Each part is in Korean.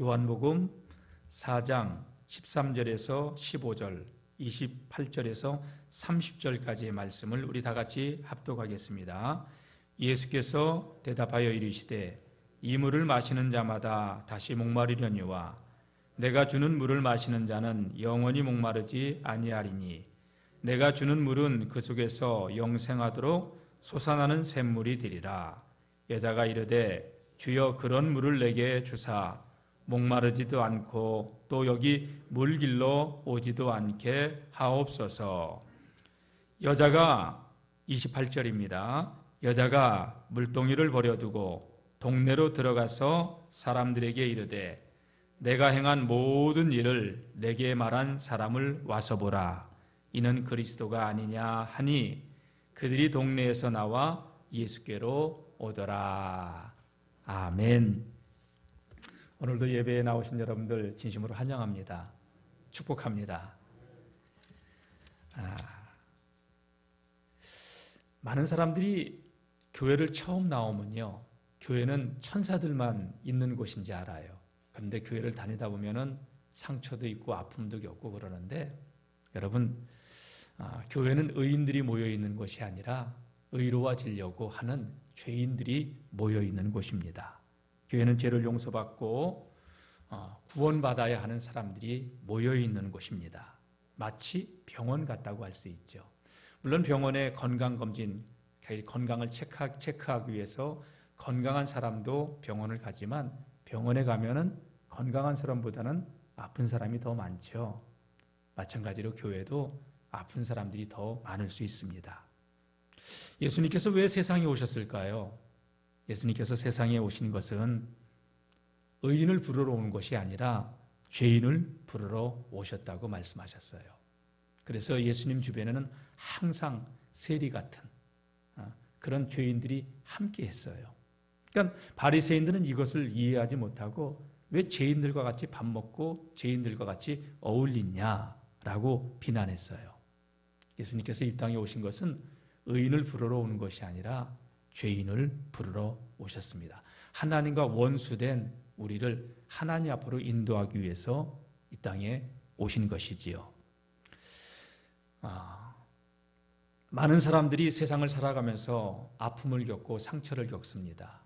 요한복음 4장 13절에서 15절, 28절에서 30절까지의 말씀을 우리 다 같이 합독하겠습니다. 예수께서 대답하여 이르시되 이 물을 마시는 자마다 다시 목마르려니와 내가 주는 물을 마시는 자는 영원히 목마르지 아니하리니 내가 주는 물은 그 속에서 영생하도록 솟아나는 샘물이 되리라 여자가 이르되 주여 그런 물을 내게 주사 목마르지도 않고 또 여기 물길로 오지도 않게 하옵소서 여자가 28절입니다. 여자가 물동이를 버려두고 동네로 들어가서 사람들에게 이르되 내가 행한 모든 일을 내게 말한 사람을 와서 보라. 이는 그리스도가 아니냐 하니 그들이 동네에서 나와 예수께로 오더라. 아멘. 오늘도 예배에 나오신 여러분들 진심으로 환영합니다. 축복합니다. 아, 많은 사람들이 교회를 처음 나오면요. 교회는 천사들만 있는 곳인지 알아요. 그런데 교회를 다니다 보면은 상처도 있고 아픔도 겪고 그러는데 여러분 아, 교회는 의인들이 모여 있는 곳이 아니라 의로워지려고 하는 죄인들이 모여 있는 곳입니다. 교회는 죄를 용서받고 어, 구원받아야 하는 사람들이 모여 있는 곳입니다. 마치 병원 같다고 할 수 있죠. 물론 병원에 건강 검진, 건강을 체크하기 위해서 건강한 사람도 병원을 가지만 병원에 가면은 건강한 사람보다는 아픈 사람이 더 많죠. 마찬가지로 교회도 아픈 사람들이 더 많을 수 있습니다. 예수님께서 왜 세상에 오셨을까요? 예수님께서 세상에 오신 것은 의인을 부르러 온 것이 아니라 죄인을 부르러 오셨다고 말씀하셨어요. 그래서 예수님 주변에는 항상 세리 같은 어, 그런 죄인들이 함께 했어요. 그러니까 바리새인들은 이것을 이해하지 못하고 왜 죄인들과 같이 밥 먹고 죄인들과 같이 어울리냐라고 비난했어요. 예수님께서 이 땅에 오신 것은 의인을 부르러 오는 것이 아니라 죄인을 부르러 오셨습니다. 하나님과 원수된 우리를 하나님 앞으로 인도하기 위해서 이 땅에 오신 것이지요. 아, 많은 사람들이 세상을 살아가면서 아픔을 겪고 상처를 겪습니다.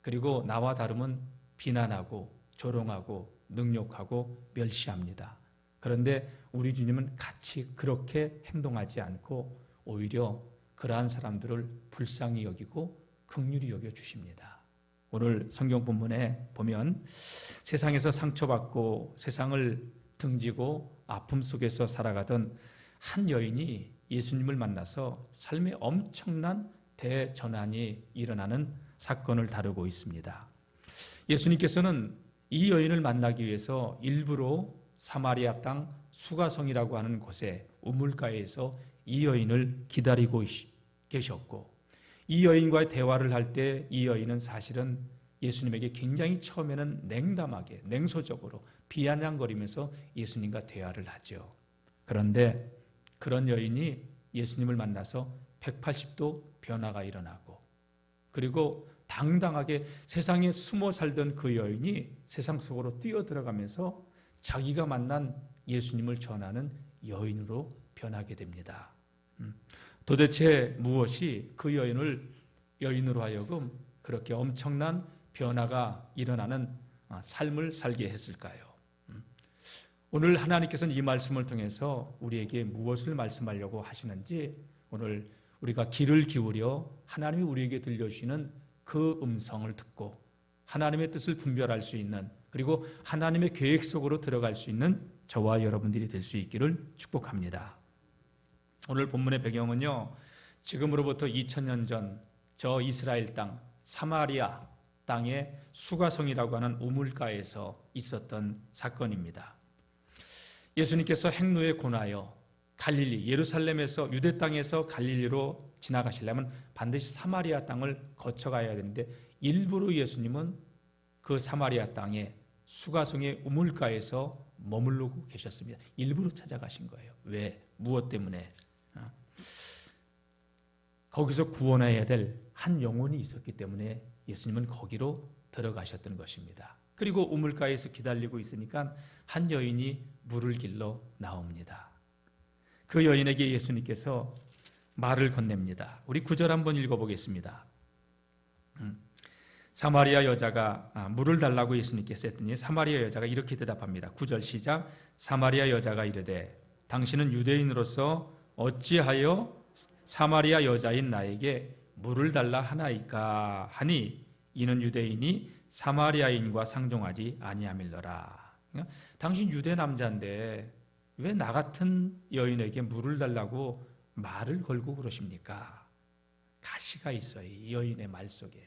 그리고 나와 다름은 비난하고 조롱하고 능욕하고 멸시합니다. 그런데 우리 주님은 같이 그렇게 행동하지 않고 오히려 그러한 사람들을 불쌍히 여기고 극률히 여겨 주십니다. 오늘 성경 본문에 보면 세상에서 상처받고 세상을 등지고 아픔 속에서 살아가던 한 여인이 예수님을 만나서 삶에 엄청난 대전환이 일어나는 사건을 다루고 있습니다. 예수님께서는 이 여인을 만나기 위해서 일부러 사마리아 땅 수가성이라고 하는 곳에 우물가에서 이 여인을 기다리고 계셨고 이 여인과의 대화를 할 때 이 여인은 사실은 예수님에게 굉장히 처음에는 냉담하게 냉소적으로 비아냥거리면서 예수님과 대화를 하죠. 그런데 그런 여인이 예수님을 만나서 180도 변화가 일어나고 그리고 당당하게 세상에 숨어 살던 그 여인이 세상 속으로 뛰어 들어가면서 자기가 만난 예수님을 전하는 여인으로 변하게 됩니다. 음. 도대체 무엇이 그 여인을 여인으로 하여금 그렇게 엄청난 변화가 일어나는 아, 삶을 살게 했을까요? 음. 오늘 하나님께서는 이 말씀을 통해서 우리에게 무엇을 말씀하려고 하시는지 오늘 우리가 귀를 기울여 하나님이 우리에게 들려주시는 그 음성을 듣고 하나님의 뜻을 분별할 수 있는 그리고 하나님의 계획 속으로 들어갈 수 있는 저와 여러분들이 될 수 있기를 축복합니다. 오늘 본문의 배경은요. 지금으로부터 2000년 전 저 이스라엘 땅 사마리아 땅의 수가성이라고 하는 우물가에서 있었던 사건입니다. 예수님께서 행로에 권하여 갈릴리 예루살렘에서 유대 땅에서 갈릴리로 지나가시려면 반드시 사마리아 땅을 거쳐가야 되는데 일부러 예수님은 그 사마리아 땅에 수가성의 우물가에서 머물르고 계셨습니다. 일부러 찾아가신 거예요. 왜? 무엇 때문에? 거기서 구원해야 될 한 영혼이 있었기 때문에 예수님은 거기로 들어가셨던 것입니다. 그리고 우물가에서 기다리고 있으니까 한 여인이 물을 길러 나옵니다. 그 여인에게 예수님께서 말을 건넵니다. 우리 구절 한번 읽어보겠습니다. 음. 사마리아 여자가 아, 물을 달라고 예수님께서 했더니 사마리아 여자가 이렇게 대답합니다. 구절 시작. 사마리아 여자가 이르되 당신은 유대인으로서 어찌하여 사마리아 여자인 나에게 물을 달라 하나이까 하니 이는 유대인이 사마리아인과 상종하지 아니함일러라. 그러니까 당신 유대 남자인데 왜 나 같은 여인에게 물을 달라고 말을 걸고 그러십니까? 가시가 있어요. 이 여인의 말 속에.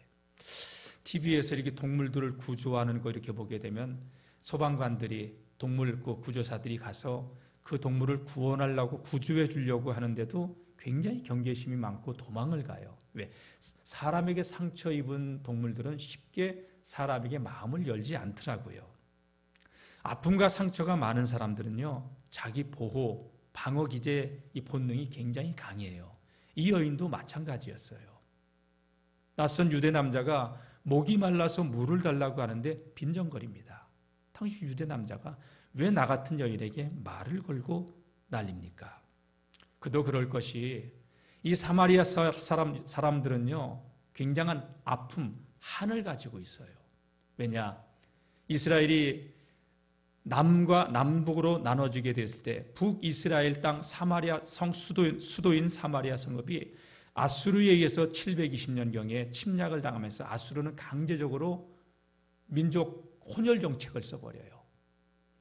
TV에서 이렇게 동물들을 구조하는 거 이렇게 보게 되면 소방관들이 동물 그 구조사들이 가서 그 동물을 구원하려고 구조해 주려고 하는데도 굉장히 경계심이 많고 도망을 가요. 왜? 사람에게 상처 입은 동물들은 쉽게 사람에게 마음을 열지 않더라고요. 아픔과 상처가 많은 사람들은요, 자기 보호, 방어 기제 이 본능이 굉장히 강해요. 이 여인도 마찬가지였어요. 낯선 유대 남자가 목이 말라서 물을 달라고 하는데 빈정거립니다. 당신 유대 남자가 왜 나 같은 여인에게 말을 걸고 난립니까? 그도 그럴 것이 이 사마리아 사람, 사람들은요, 굉장한 아픔, 한을 가지고 있어요. 왜냐? 이스라엘이 남과 남북으로 나눠지게 됐을 때 북이스라엘 땅 사마리아 성 수도인, 수도인 사마리아 성읍이 아수르에 의해서 720년경에 침략을 당하면서 아수르는 강제적으로 민족 혼혈 정책을 써버려요.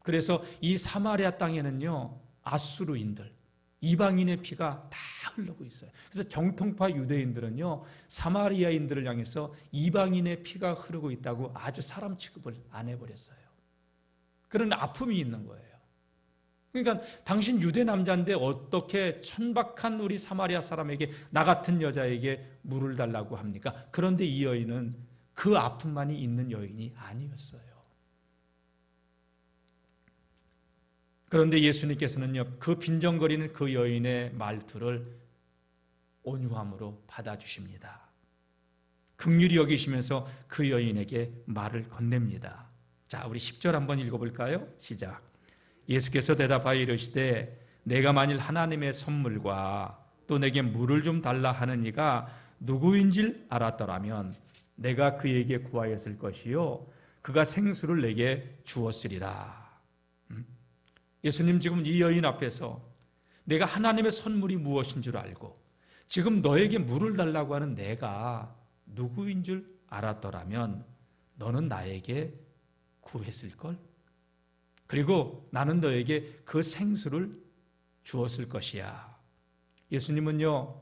그래서 이 사마리아 땅에는요 아수르인들 이방인의 피가 다 흐르고 있어요. 그래서 정통파 유대인들은요 사마리아인들을 향해서 이방인의 피가 흐르고 있다고 아주 사람 취급을 안 해버렸어요. 그런 아픔이 있는 거예요. 그러니까 당신 유대 남자인데 어떻게 천박한 우리 사마리아 사람에게 나 같은 여자에게 물을 달라고 합니까? 그런데 이 여인은 그 아픔만이 있는 여인이 아니었어요. 그런데 예수님께서는요, 그 빈정거리는 그 여인의 말투를 온유함으로 받아주십니다. 극률이 여기시면서 그 여인에게 말을 건넵니다. 자, 우리 10절 한번 읽어볼까요? 시작. 예수께서 대답하여 이르시되 내가 만일 하나님의 선물과 또 내게 물을 좀 달라 하는 이가 누구인질 알았더라면 내가 그에게 구하였을 것이요 그가 생수를 내게 주었으리라. 음? 예수님 지금 이 여인 앞에서 내가 하나님의 선물이 무엇인 줄 알고 지금 너에게 물을 달라고 하는 내가 누구인 줄 알았더라면 너는 나에게 구했을 걸. 그리고 나는 너에게 그 생수를 주었을 것이야. 예수님은요,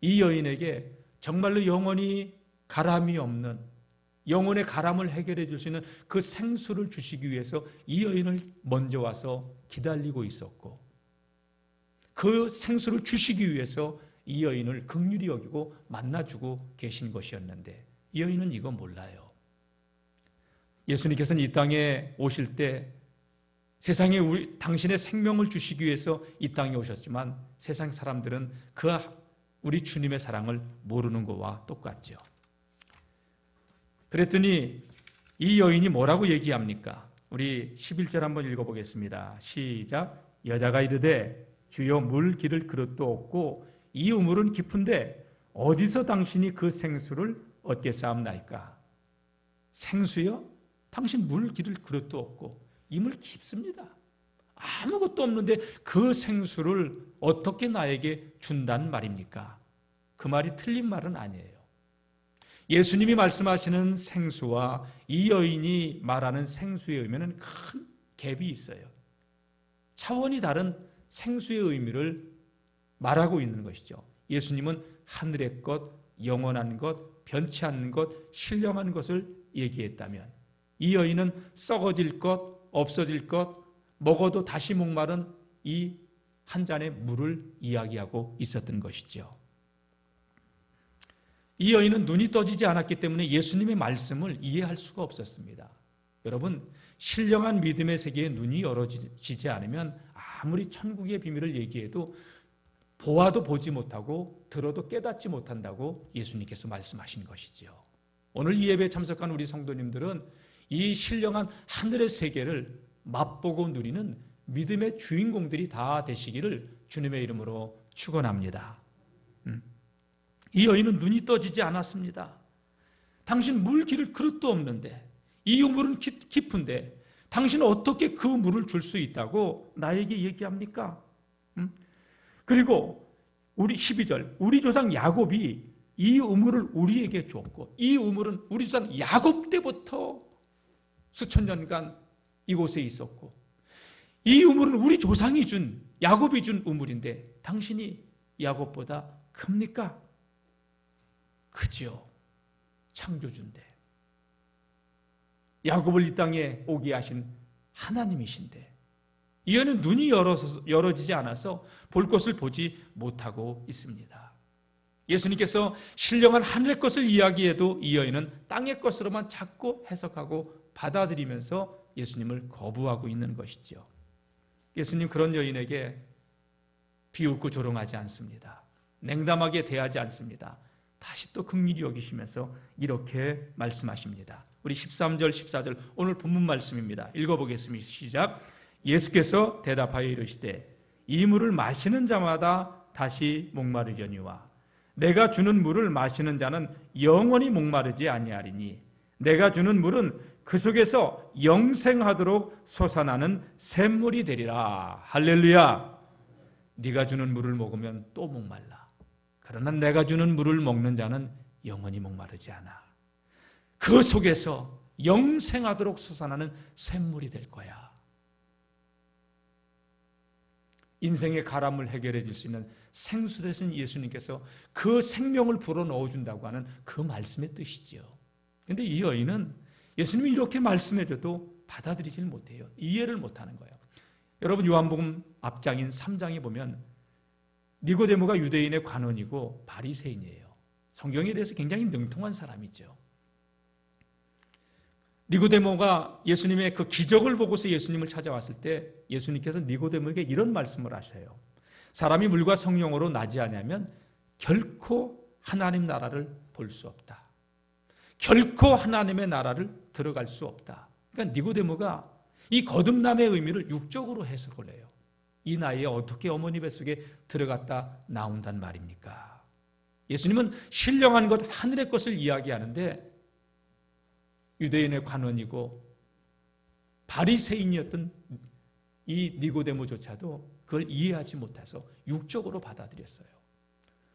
이 여인에게 정말로 영원히 가람이 없는 영혼의 가람을 해결해 줄 수 있는 그 생수를 주시기 위해서 이 여인을 먼저 와서 기다리고 있었고 그 생수를 주시기 위해서 이 여인을 극률이 여기고 만나주고 계신 것이었는데 이 여인은 이거 몰라요. 예수님께서는 이 땅에 오실 때 세상에 우리, 당신의 생명을 주시기 위해서 이 땅에 오셨지만 세상 사람들은 그 우리 주님의 사랑을 모르는 것과 똑같죠. 그랬더니 이 여인이 뭐라고 얘기합니까? 우리 11절 한번 읽어보겠습니다. 시작. 여자가 이르되 주여 물 기를 그릇도 없고 이 우물은 깊은데 어디서 당신이 그 생수를 얻겠사옵나이까? 생수요? 당신 물 기를 그릇도 없고 이물 깊습니다. 아무것도 없는데 그 생수를 어떻게 나에게 준단 말입니까? 그 말이 틀린 말은 아니에요. 예수님이 말씀하시는 생수와 이 여인이 말하는 생수의 의미는 큰 갭이 있어요. 차원이 다른 생수의 의미를 말하고 있는 것이죠. 예수님은 하늘의 것, 영원한 것, 변치 않는 것, 신령한 것을 얘기했다면 이 여인은 썩어질 것, 없어질 것, 먹어도 다시 목마른 이 한 잔의 물을 이야기하고 있었던 것이죠. 이 여인은 눈이 떠지지 않았기 때문에 예수님의 말씀을 이해할 수가 없었습니다. 여러분, 신령한 믿음의 세계에 눈이 열어지지 않으면 아무리 천국의 비밀을 얘기해도 보아도 보지 못하고 들어도 깨닫지 못한다고 예수님께서 말씀하신 것이지요. 오늘 이 예배에 참석한 우리 성도님들은 이 신령한 하늘의 세계를 맛보고 누리는 믿음의 주인공들이 다 되시기를 주님의 이름으로 축원합니다. 음. 이 여인은 눈이 떠지지 않았습니다. 당신 물 기를 그릇도 없는데 이 우물은 깊은데 당신은 어떻게 그 물을 줄 수 있다고 나에게 얘기합니까? 음? 그리고 우리 12절 우리 조상 야곱이 이 우물을 우리에게 줬고 이 우물은 우리 조상 야곱 때부터 수천 년간 이곳에 있었고 이 우물은 우리 조상이 준 야곱이 준 우물인데 당신이 야곱보다 큽니까? 크지요. 창조주인데. 야곱을 이 땅에 오게 하신 하나님이신데. 이어는 눈이 열어서, 열어지지 않아서 볼 것을 보지 못하고 있습니다. 예수님께서 신령한 하늘의 것을 이야기해도 이 여인은 땅의 것으로만 자꾸 해석하고 받아들이면서 예수님을 거부하고 있는 것이죠. 예수님 그런 여인에게 비웃고 조롱하지 않습니다. 냉담하게 대하지 않습니다. 다시 또 긍휼히 여기시면서 이렇게 말씀하십니다. 우리 13절 14절 오늘 본문 말씀입니다. 읽어보겠습니다. 시작. 예수께서 대답하여 이르시되 이 물을 마시는 자마다 다시 목마르려니와 내가 주는 물을 마시는 자는 영원히 목마르지 아니하리니 내가 주는 물은 그 속에서 영생하도록 솟아나는 샘물이 되리라. 할렐루야. 네가 주는 물을 먹으면 또 목말라. 그러나 내가 주는 물을 먹는 자는 영원히 목마르지 않아. 그 속에서 영생하도록 솟아나는 샘물이 될 거야. 인생의 가람을 해결해 줄 수 있는 생수 되신 예수님께서 그 생명을 불어넣어 준다고 하는 그 말씀의 뜻이지요. 근데 이 여인은 예수님이 이렇게 말씀해 줘도 받아들이지는 못해요. 이해를 못 하는 거예요. 여러분 요한복음 앞장인 3장에 보면 니고데모가 유대인의 관원이고 바리새인이에요. 성경에 대해서 굉장히 능통한 사람이죠. 니고데모가 예수님의 그 기적을 보고서 예수님을 찾아왔을 때 예수님께서 니고데모에게 이런 말씀을 하셔요. 사람이 물과 성령으로 나지 않으면 결코 하나님 나라를 볼 수 없다. 결코 하나님의 나라를 들어갈 수 없다. 그러니까 니고데모가 이 거듭남의 의미를 육적으로 해석을 해요. 이 나이에 어떻게 어머니 뱃속에 들어갔다 나온단 말입니까? 예수님은 신령한 것 하늘의 것을 이야기하는데 유대인의 관원이고 바리새인이었던 이 니고데모조차도 그걸 이해하지 못해서 육적으로 받아들였어요.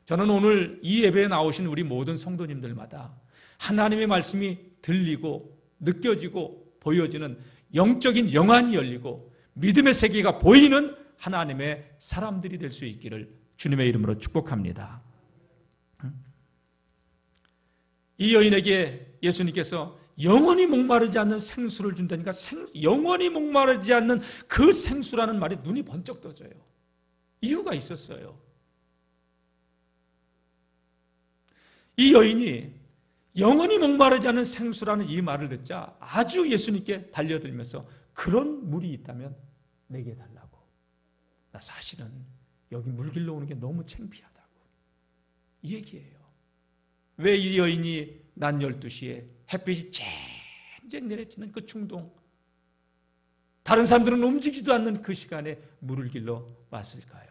저는 오늘 이 예배에 나오신 우리 모든 성도님들마다 하나님의 말씀이 들리고 느껴지고 보여지는 영적인 영안이 열리고 믿음의 세계가 보이는 하나님의 사람들이 될 수 있기를 주님의 이름으로 축복합니다. 이 여인에게 예수님께서 영원히 목마르지 않는 생수를 준다니까 생, 영원히 목마르지 않는 그 생수라는 말에 눈이 번쩍 떠져요. 이유가 있었어요. 이 여인이 영원히 목마르지 않은 생수라는 이 말을 듣자 아주 예수님께 달려들면서 그런 물이 있다면 내게 달라고. 나 사실은 여기 물 길러 오는 게 너무 창피하다고. 이 얘기예요. 왜 이 여인이 난 12시에 햇빛이 쨍쨍 내려치는 그 충동, 다른 사람들은 움직이지도 않는 그 시간에 물을 길러 왔을까요?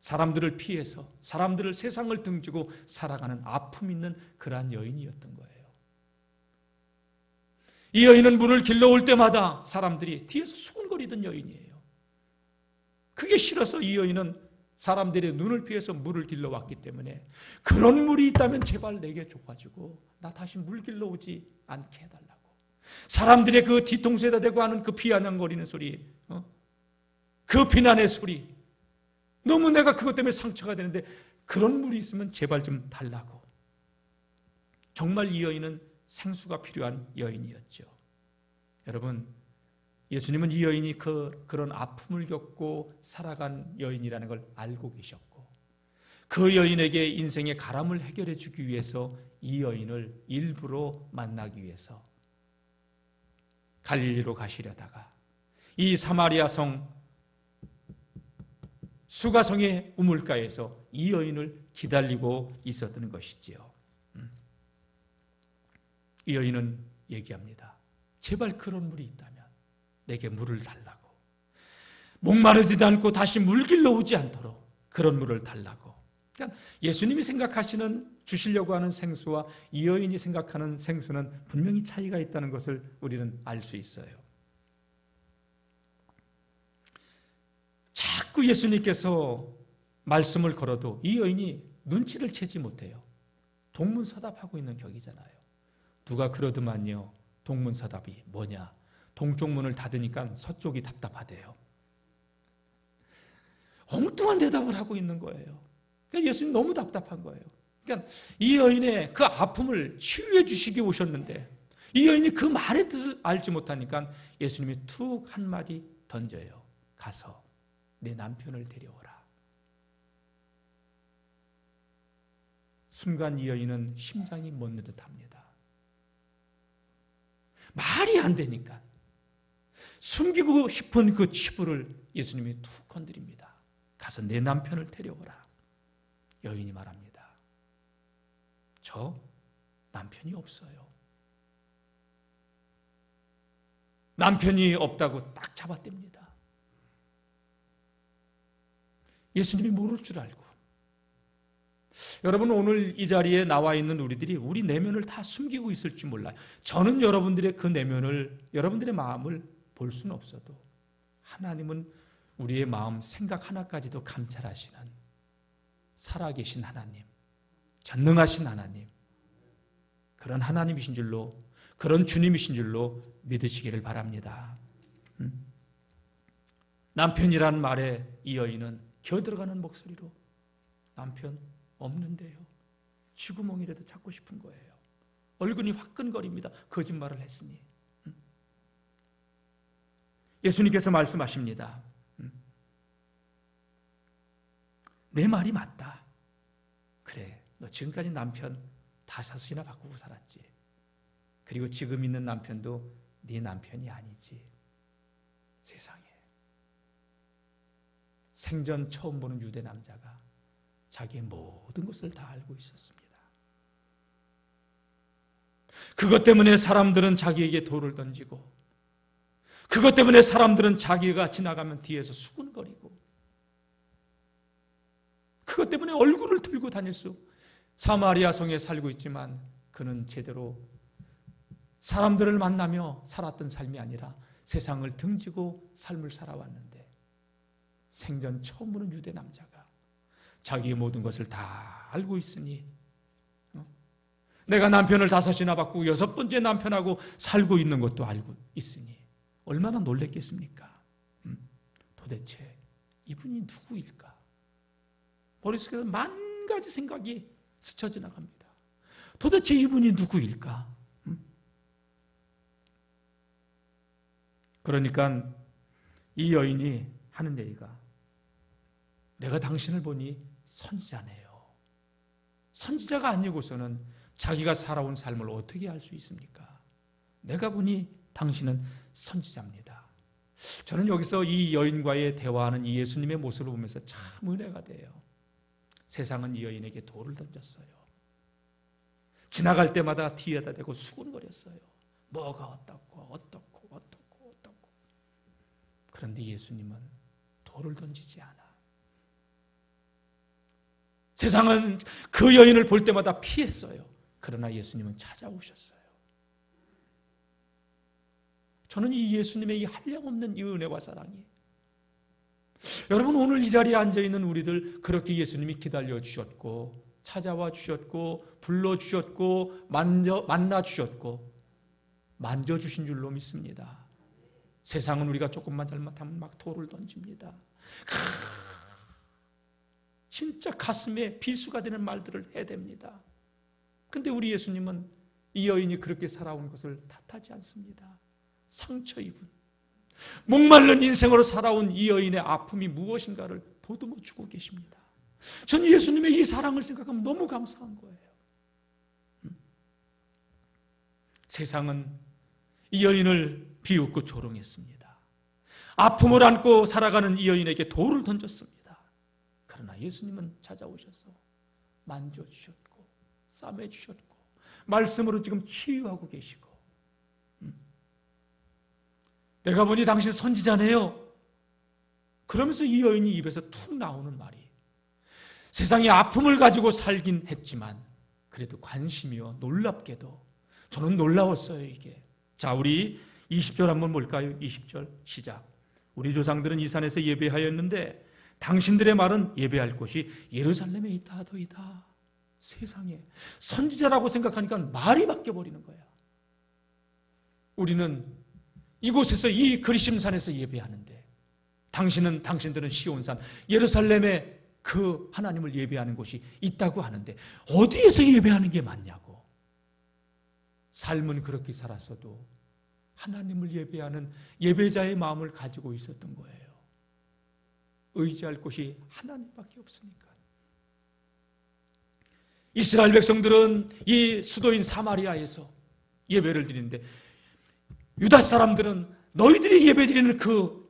사람들을 피해서 사람들을 세상을 등지고 살아가는 아픔 있는 그러한 여인이었던 거예요. 이 여인은 물을 길러 올 때마다 사람들이 뒤에서 수군거리던 여인이에요. 그게 싫어서 이 여인은 사람들의 눈을 피해서 물을 길러 왔기 때문에 그런 물이 있다면 제발 내게 줘가지고 나 다시 물 길러 오지 않게 해달라고. 사람들의 그 뒤통수에다 대고 하는 그 비아냥거리는 소리, 어? 그 비난의 소리, 너무 내가 그것 때문에 상처가 되는데 그런 물이 있으면 제발 좀 달라고. 정말 이 여인은 생수가 필요한 여인이었죠. 여러분, 예수님은 이 여인이 그, 그런 아픔을 겪고 살아간 여인이라는 걸 알고 계셨고, 그 여인에게 인생의 가람을 해결해 주기 위해서 이 여인을 일부러 만나기 위해서 갈릴리로 가시려다가 이 사마리아 성 수가성의 우물가에서 이 여인을 기다리고 있었던 것이지요. 음. 이 여인은 얘기합니다. 제발 그런 물이 있다면 내게 물을 달라고. 목마르지도 않고 다시 물길로 오지 않도록 그런 물을 달라고. 그러니까 예수님이 생각하시는 주시려고 하는 생수와 이 여인이 생각하는 생수는 분명히 차이가 있다는 것을 우리는 알 수 있어요. 자꾸 예수님께서 말씀을 걸어도 이 여인이 눈치를 채지 못해요. 동문서답하고 있는 격이잖아요. 누가 그러더만요. 동문서답이 뭐냐? 동쪽 문을 닫으니까 서쪽이 답답하대요. 엉뚱한 대답을 하고 있는 거예요. 그러니까 예수님 너무 답답한 거예요. 그러니까 이 여인의 그 아픔을 치유해 주시기 오셨는데 이 여인이 그 말의 뜻을 알지 못하니까 예수님이 툭 한마디 던져요. 가서 내 남편을 데려오라. 순간 이 여인은 심장이 멎는 듯 합니다. 말이 안 되니까 숨기고 싶은 그 치부를 예수님이 툭 건드립니다. 가서 내 남편을 데려오라. 여인이 말합니다. 저 남편이 없어요. 남편이 없다고 딱 잡아댑니다. 예수님이 모를 줄 알고. 여러분 오늘 이 자리에 나와 있는 우리들이 우리 내면을 다 숨기고 있을지 몰라요. 저는 여러분들의 그 내면을 여러분들의 마음을 볼 수는 없어도 하나님은 우리의 마음 생각 하나까지도 감찰하시는 살아계신 하나님, 전능하신 하나님, 그런 하나님이신 줄로 그런 주님이신 줄로 믿으시기를 바랍니다. 음? 남편이란 말에 이 여인은 겨들어가는 목소리로 남편 없는데요. 쥐구멍이라도 찾고 싶은 거예요. 얼굴이 화끈거립니다. 거짓말을 했으니. 음? 예수님께서 말씀하십니다. 음? 내 말이 맞다. 그래, 너 지금까지 남편 다섯이나 바꾸고 살았지. 그리고 지금 있는 남편도 네 남편이 아니지. 세상에. 생전 처음 보는 유대 남자가 자기의 모든 것을 다 알고 있었습니다. 그것 때문에 사람들은 자기에게 돌을 던지고, 그것 때문에 사람들은 자기가 지나가면 뒤에서 수군거리고, 그것 때문에 얼굴을 들고 다닐 수, 사마리아 성에 살고 있지만 그는 제대로 사람들을 만나며 살았던 삶이 아니라 세상을 등지고 삶을 살아왔는데 생전 처음 보는 유대 남자가 자기의 모든 것을 다 알고 있으니 어? 내가 남편을 다섯이나 바꾸고 여섯 번째 남편하고 살고 있는 것도 알고 있으니 얼마나 놀랬겠습니까? 음, 도대체 이분이 누구일까? 머릿속에서 만 가지 생각이 스쳐 지나갑니다. 도대체 이분이 누구일까? 음? 그러니까 이 여인이 하는 얘기가 내가 당신을 보니 선지자네요. 선지자가 아니고서는 자기가 살아온 삶을 어떻게 알 수 있습니까? 내가 보니 당신은 선지자입니다. 저는 여기서 이 여인과의 대화하는 이 예수님의 모습을 보면서 참 은혜가 돼요. 세상은 이 여인에게 돌을 던졌어요. 지나갈 때마다 뒤에다 대고 수군거렸어요. 뭐가 어떻고 어떻고 어떻고 어떻고. 그런데 예수님은 돌을 던지지 않아. 세상은 그 여인을 볼 때마다 피했어요. 그러나 예수님은 찾아오셨어요. 저는 이 예수님의 이 한량없는 이 은혜와 사랑이 여러분 오늘 이 자리에 앉아 있는 우리들 그렇게 예수님이 기다려 주셨고 찾아와 주셨고 불러 주셨고 만져 만나 주셨고 만져 주신 줄로 믿습니다. 세상은 우리가 조금만 잘못하면 막 돌을 던집니다. 진짜 가슴에 비수가 되는 말들을 해댑니다. 근데 우리 예수님은 이 여인이 그렇게 살아온 것을 탓하지 않습니다. 상처 입은 목말른 인생으로 살아온 이 여인의 아픔이 무엇인가를 보듬어 주고 계십니다. 저는 예수님의 이 사랑을 생각하면 너무 감사한 거예요. 음. 세상은 이 여인을 비웃고 조롱했습니다. 아픔을 안고 살아가는 이 여인에게 돌을 던졌습니다. 그러나 예수님은 찾아오셔서 만져주셨고, 싸매주셨고, 말씀으로 지금 치유하고 계시고, 내가 보니 당신 선지자네요. 그러면서 이 여인이 입에서 툭 나오는 말이 세상에 아픔을 가지고 살긴 했지만 그래도 관심이요 놀랍게도. 저는 놀라웠어요 이게. 자 우리 20절 한번 볼까요? 20절 시작. 우리 조상들은 이 산에서 예배하였는데 당신들의 말은 예배할 곳이 예루살렘에 있다 하더이다. 세상에. 선지자라고 생각하니까 말이 바뀌어 버리는 거야. 우리는 이곳에서 이 그리심산에서 예배하는데 당신은 당신들은 시온산 예루살렘에 그 하나님을 예배하는 곳이 있다고 하는데 어디에서 예배하는 게 맞냐고 삶은 그렇게 살았어도 하나님을 예배하는 예배자의 마음을 가지고 있었던 거예요. 의지할 곳이 하나님밖에 없으니까. 이스라엘 백성들은 이 수도인 사마리아에서 예배를 드리는데 유다 사람들은 너희들이 예배 드리는 그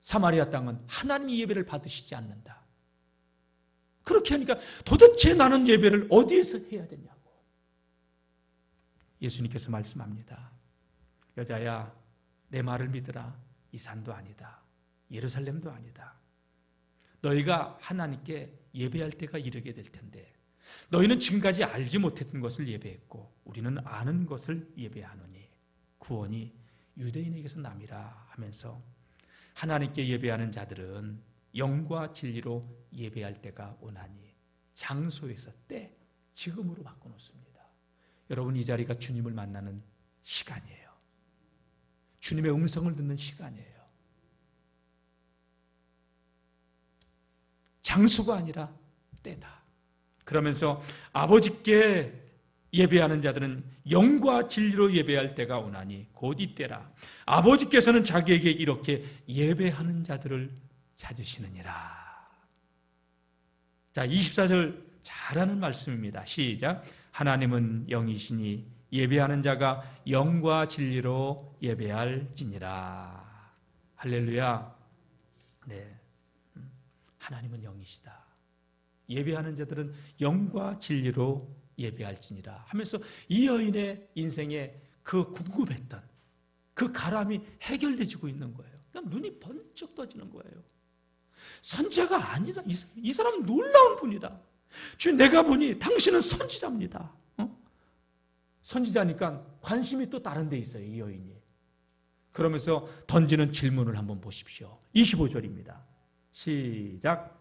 사마리아 땅은 하나님의 예배를 받으시지 않는다. 그렇게 하니까 도대체 나는 예배를 어디에서 해야 되냐고. 예수님께서 말씀합니다. 여자야, 내 말을 믿으라. 이 산도 아니다. 예루살렘도 아니다. 너희가 하나님께 예배할 때가 이르게 될 텐데 너희는 지금까지 알지 못했던 것을 예배했고 우리는 아는 것을 예배하노니 구원이 유대인에게서 남이라 하면서 하나님께 예배하는 자들은 영과 진리로 예배할 때가 오나니 장소에서 때 지금으로 바꿔놓습니다. 여러분 이 자리가 주님을 만나는 시간이에요. 주님의 음성을 듣는 시간이에요. 장소가 아니라 때다. 그러면서 아버지께 예배하는 자들은 영과 진리로 예배할 때가 오나니 곧 이때라. 아버지께서는 자기에게 이렇게 예배하는 자들을 찾으시느니라. 자, 24절 잘하는 말씀입니다. 시작. 하나님은 영이시니 예배하는 자가 영과 진리로 예배할지니라. 할렐루야. 네. 음, 하나님은 영이시다. 예배하는 자들은 영과 진리로 예배할지니라 하면서 이 여인의 인생에 그 궁금했던 그 가람이 해결되지고 있는 거예요. 그냥 눈이 번쩍 떠지는 거예요. 선지자가 아니다. 이, 이 사람은 놀라운 분이다. 주 내가 보니 당신은 선지자입니다. 어? 선지자니까 관심이 또 다른 데 있어요. 이 여인이. 그러면서 던지는 질문을 한번 보십시오. 25절입니다. 시작.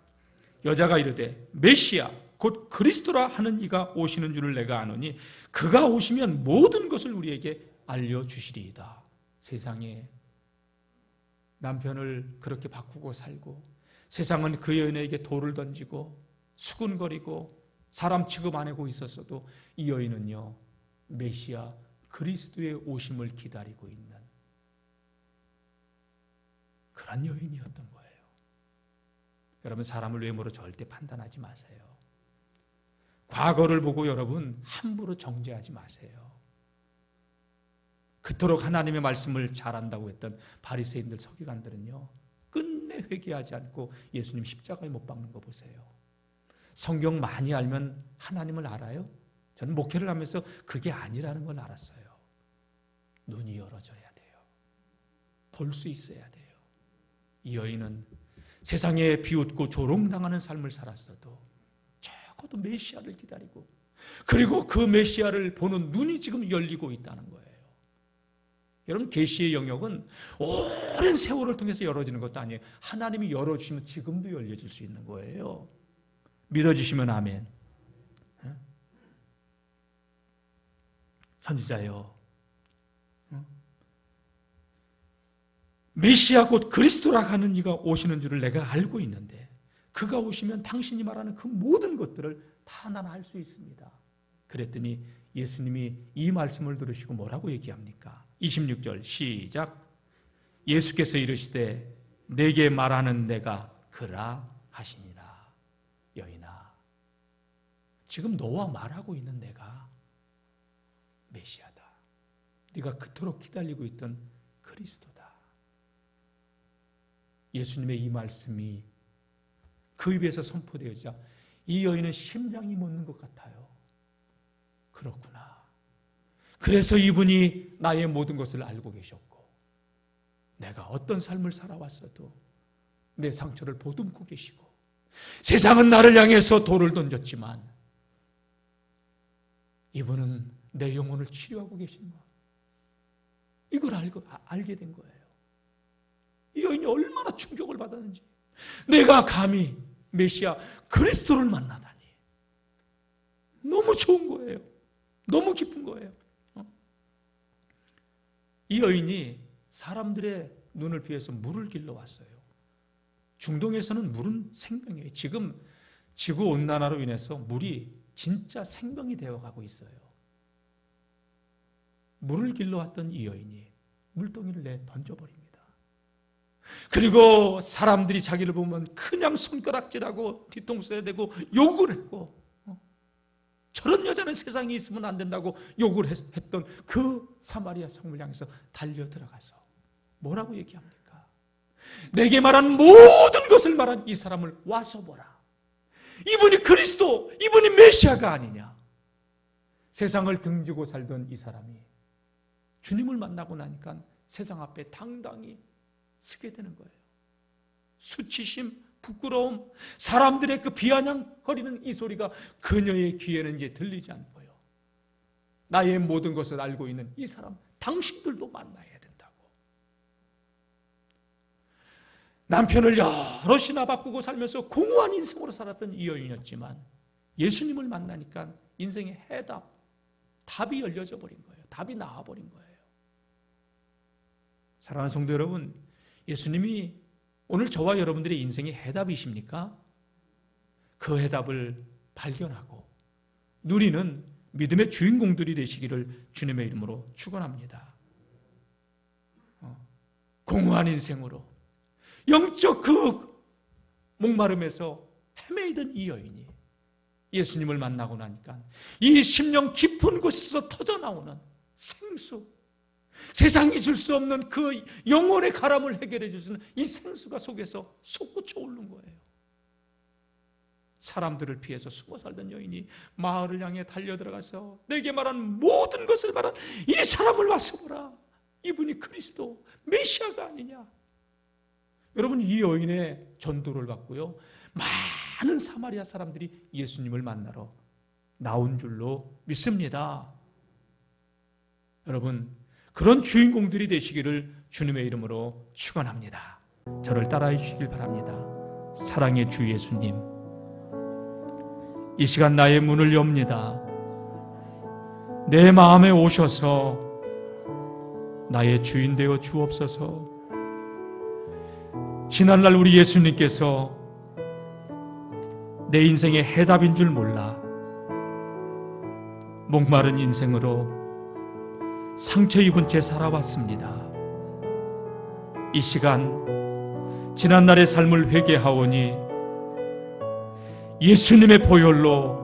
여자가 이르되 메시아 곧 그리스도라 하는 이가 오시는 줄을 내가 아노니 그가 오시면 모든 것을 우리에게 알려 주시리이다. 세상에 남편을 그렇게 바꾸고 살고 세상은 그 여인에게 돌을 던지고 수군거리고 사람 취급 안 하고 있었어도 이 여인은요 메시아 그리스도의 오심을 기다리고 있는 그런 여인이었던 거예요. 여러분 사람을 외모로 절대 판단하지 마세요. 과거를 보고 여러분 함부로 정죄하지 마세요. 그토록 하나님의 말씀을 잘한다고 했던 바리새인들 서기관들은요 끝내 회개하지 않고 예수님 십자가에 못 박는 거 보세요. 성경 많이 알면 하나님을 알아요? 저는 목회를 하면서 그게 아니라는 걸 알았어요. 눈이 열어져야 돼요. 볼 수 있어야 돼요. 이 여인은 세상에 비웃고 조롱당하는 삶을 살았어도 적어도 메시아를 기다리고 그리고 그 메시아를 보는 눈이 지금 열리고 있다는 거예요. 여러분 계시의 영역은 오랜 세월을 통해서 열어지는 것도 아니에요. 하나님이 열어주시면 지금도 열려질 수 있는 거예요. 믿어주시면 아멘. 선지자요. 메시아 곧 그리스도라 하는 이가 오시는 줄을 내가 알고 있는데 그가 오시면 당신이 말하는 그 모든 것들을 다 나는 알수 있습니다. 그랬더니 예수님이 이 말씀을 들으시고 뭐라고 얘기합니까? 26절 시작 예수께서 이르시되 내게 말하는 내가 그라 하시니라 여인아 지금 너와 말하고 있는 내가 메시아다 네가 그토록 기다리고 있던 그리스도다 예수님의 이 말씀이 그 입에서 선포되어지자 이 여인은 심장이 멎는 것 같아요. 그렇구나. 그래서 이분이 나의 모든 것을 알고 계셨고 내가 어떤 삶을 살아왔어도 내 상처를 보듬고 계시고 세상은 나를 향해서 돌을 던졌지만 이분은 내 영혼을 치료하고 계신 것. 이걸 알고, 아- 알게 된 거예요. 이 여인이 얼마나 충격을 받았는지. 내가 감히 메시아 그리스도를 만나다니. 너무 좋은 거예요. 너무 기쁜 거예요. 어? 이 여인이 사람들의 눈을 피해서 물을 길러 왔어요. 중동에서는 물은 생명이에요. 지금 지구 온난화로 인해서 물이 진짜 생명이 되어 가고 있어요. 물을 길러 왔던 이 여인이 물동이를 내 던져버립니다. 그리고 사람들이 자기를 보면 그냥 손가락질하고 뒤통수에 대고 욕을 했고 어? 저런 여자는 세상에 있으면 안 된다고 욕을 했, 했던 그 사마리아 성물 향해서 달려 들어가서 뭐라고 얘기합니까? 내게 말한 모든 것을 말한 이 사람을 와서 보라. 이분이 그리스도, 이분이 메시아가 아니냐. 세상을 등지고 살던 이 사람이 주님을 만나고 나니까 세상 앞에 당당히 서게 되는 거예요. 수치심, 부끄러움, 사람들의 그 비아냥거리는 이 소리가 그녀의 귀에는 이제 들리지 않고요. 나의 모든 것을 알고 있는 이 사람, 당신들도 만나야 된다고. 남편을 여럿이나 바꾸고 살면서 공허한 인생으로 살았던 이 여인이었지만 예수님을 만나니까 인생의 해답, 답이 열려져 버린 거예요. 답이 나와 버린 거예요. 사랑하는 성도 여러분, 예수님이 오늘 저와 여러분들의 인생의 해답이십니까? 그 해답을 발견하고 누리는 믿음의 주인공들이 되시기를 주님의 이름으로 축원합니다. 어, 공허한 인생으로 영적 그 목마름에서 헤매이던 이 여인이 예수님을 만나고 나니까 이 심령 깊은 곳에서 터져 나오는 생수 세상이 줄 수 없는 그 영혼의 가람을 해결해 주시는 이 생수가 속에서 솟구쳐 오른 거예요. 사람들을 피해서 숨어 살던 여인이 마을을 향해 달려 들어가서 내게 말한 모든 것을 말한 이 사람을 와서 보라. 이분이 그리스도 메시아가 아니냐. 여러분 이 여인의 전도를 받고요. 많은 사마리아 사람들이 예수님을 만나러 나온 줄로 믿습니다. 여러분 그런 주인공들이 되시기를 주님의 이름으로 축원합니다. 저를 따라해 주시길 바랍니다. 사랑의 주 예수님. 이 시간 나의 문을 엽니다. 내 마음에 오셔서 나의 주인 되어 주옵소서. 지난날 우리 예수님께서 내 인생의 해답인 줄 몰라 목마른 인생으로 상처 입은 채 살아왔습니다. 이 시간 지난날의 삶을 회개하오니 예수님의 보혈로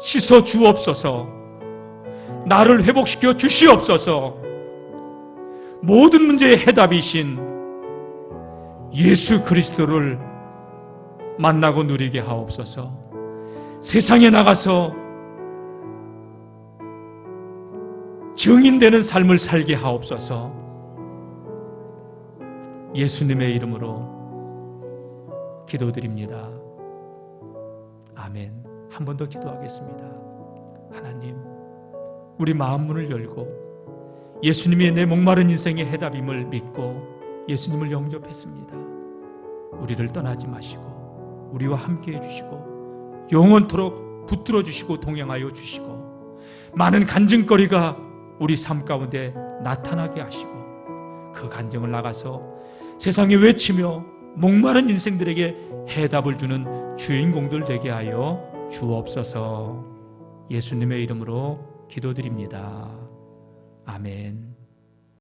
씻어 주옵소서 나를 회복시켜 주시옵소서 모든 문제의 해답이신 예수 그리스도를 만나고 누리게 하옵소서 세상에 나가서 증인되는 삶을 살게 하옵소서. 예수님의 이름으로 기도드립니다. 아멘. 한 번 더 기도하겠습니다. 하나님, 우리 마음 문을 열고 예수님이 내 목마른 인생의 해답임을 믿고 예수님을 영접했습니다. 우리를 떠나지 마시고 우리와 함께 해주시고 영원토록 붙들어 주시고 동행하여 주시고 많은 간증거리가 우리 삶 가운데 나타나게 하시고 그 간증을 나가서 세상에 외치며 목마른 인생들에게 해답을 주는 주인공들 되게 하여 주옵소서 예수님의 이름으로 기도드립니다. 아멘.